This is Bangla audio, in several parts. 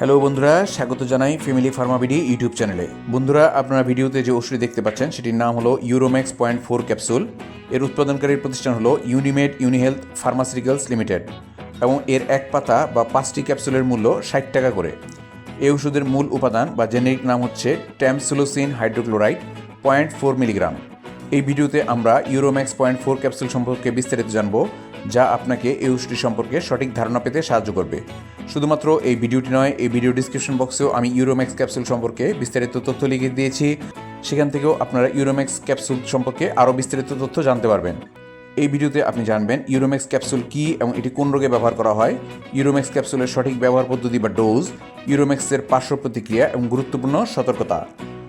হ্যালো বন্ধুরা। স্বাগত জানাই ফ্যামিলি ফার্মাবিডি ইউটিউব চ্যানেলে বন্ধুরা, আপনারা ভিডিওতে যে ওষুধটি দেখতে পাচ্ছেন, সেটির নাম হলো ইউরোম্যাক্স পয়েন্ট ফোর ক্যাপসুল এর উৎপাদনকারী প্রতিষ্ঠান হলো ইউনিমেড ইউনিহেলথ ফার্মাসিউটিক্যালস লিমিটেড এবং এর এক পাতা বা পাঁচটি ক্যাপসুলের মূল্য ষাট টাকা করে। এই ওষুধের মূল উপাদান বা জেনেরিক নাম হচ্ছে tamsulosin hydrochloride point four milligram এই ভিডিওতে আমরা ইউরোম্যাক্স পয়েন্ট ফোর ক্যাপসুল সম্পর্কে বিস্তারিত জানব। যা আপনাকে এই ওষুধটি সম্পর্কে সঠিক ধারণা পেতে সাহায্য করবে। শুধুমাত্র এই ভিডিওটি নয়, এই ভিডিও ডিসক্রিপশন বক্সেও আমি ইউরোম্যাক্স ক্যাপসুল সম্পর্কে বিস্তারিত তথ্য লিখে দিয়েছি। সেখান থেকেও আপনারা ইউরোম্যাক্স ক্যাপসুল সম্পর্কে আরও বিস্তারিত তথ্য জানতে পারবেন। এই ভিডিওতে আপনি জানবেন ইউরোম্যাক্স ক্যাপসুল কি এবং এটি কোন রোগে ব্যবহার করা হয়। ইউরোম্যাক্স ক্যাপসুলের সঠিক ব্যবহার পদ্ধতি বা ডোজ ইউরোম্যাক্সের পার্শ্ব প্রতিক্রিয়া এবং গুরুত্বপূর্ণ সতর্কতা।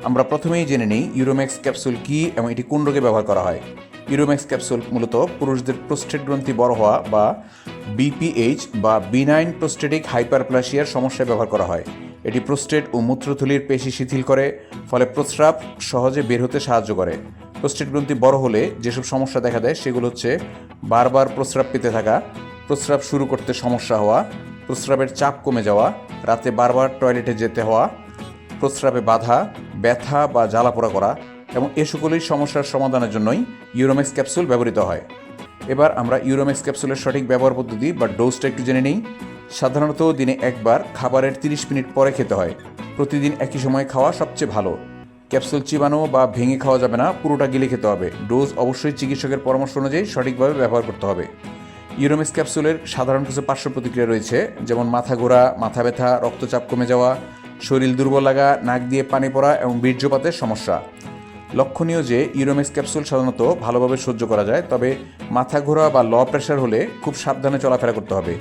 আমরা প্রথমেই জেনে নিই ইউরোম্যাক্স ক্যাপসুল কি এবং এটি কোন রোগে ব্যবহার করা হয়। ইউরোম্যাক্স ক্যাপসুল মূলত পুরুষদের প্রোস্টেট গ্রন্থি বড় হওয়া বা বিপিএইচ বা বিনাইন প্রোস্টেটিক হাইপারপ্লাসিয়ার সমস্যায় ব্যবহার করা হয়। এটি প্রোস্টেট ও মূত্রথলির পেশি শিথিল করে, ফলে প্রস্রাব সহজে বের হতে সাহায্য করে। প্রোস্টেট গ্রন্থি বড় হলে যেসব সমস্যা দেখা দেয় সেগুলো হচ্ছে বারবার প্রস্রাব পেতে থাকা, প্রস্রাব শুরু করতে সমস্যা হওয়া, প্রস্রাবের চাপ কমে যাওয়া, রাতে বারবার টয়লেটে যেতে হওয়া, প্রস্রাবে বাধা, ব্যথা বা জ্বালাপোড়া করা এবং এ সকলই সমস্যার সমাধানের জন্যই ইউরোমেক্স ক্যাপসুল ব্যবহৃত হয়। এবার আমরা ইউরোমেক্স ক্যাপসুলের সঠিক ব্যবহার পদ্ধতি বা ডোজটা একটু জেনে নিই। সাধারণত দিনে একবার খাবারের 30 মিনিট পরে খেতে হয়। প্রতিদিন একই সময়ে খাওয়া সবচেয়ে ভালো। ক্যাপসুল চিবানো বা ভেঙে খাওয়া যাবে না, পুরোটা গিলে খেতে হবে। ডোজ অবশ্যই চিকিৎসকের পরামর্শ অনুযায়ী সঠিকভাবে ব্যবহার করতে হবে। ইউরোমিক্স ক্যাপসুলের সাধারণ কিছু পার্শ্ব প্রতিক্রিয়া রয়েছে, যেমন মাথা ঘোরা, মাথা ব্যথা, রক্তচাপ কমে যাওয়া, শরীর দুর্বল লাগা, নাক দিয়ে পানি পড়া এবং বীর্যপাতের সমস্যা। লক্ষণীয় যে ইউরোমেক্স ক্যাপসুল সাধারণত ভালোভাবে সহ্য করা যায়, তবে মাথা ঘোরা বা ল প্রেশার হলে খুব সাবধানে চলাফেরা করতে হবে।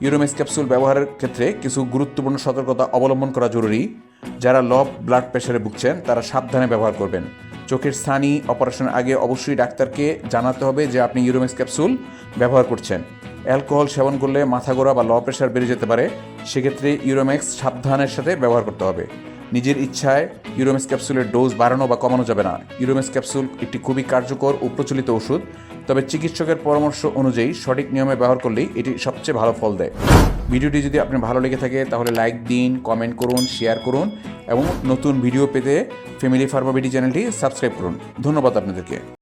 ইউরোমেক্স ক্যাপসুল ব্যবহারের ক্ষেত্রে কিছু গুরুত্বপূর্ণ সতর্কতা অবলম্বন করা জরুরি। যারা ল ব্লাড প্রেশারে ভুগছেন, তারা সাবধানে ব্যবহার করবেন। চোখের স্থানি অপারেশনের আগে অবশ্যই ডাক্তারকে জানাতে হবে যে আপনি ইউরোমিক্স ক্যাপসুল ব্যবহার করছেন। অ্যালকোহল সেবন করলে মাথা ঘোরা বা ল প্রেশার বেড়ে যেতে পারে। সেক্ষেত্রে ইউরোমেক্স সাবধানের সাথে ব্যবহার করতে হবে। নিজের ইচ্ছায় ইউরোমেস ক্যাপসুলের ডোজ বাড়ানো বা কমানো যাবে না। ইউরোমেস ক্যাপসুল একটি খুবই কার্যকর ও প্রচলিত ওষুধ, তবে চিকিৎসকের পরামর্শ অনুযায়ী সঠিক নিয়মে ব্যবহার করলেই এটি সবচেয়ে ভালো ফল দেয়। ভিডিওটি যদি আপনার ভালো লেগে থাকে, তাহলে লাইক দিন, কমেন্ট করুন, শেয়ার করুন এবং নতুন ভিডিও পেতে ফ্যামিলি ফার্মাবিডি চ্যানেলটি সাবস্ক্রাইব করুন। ধন্যবাদ আপনাদেরকে।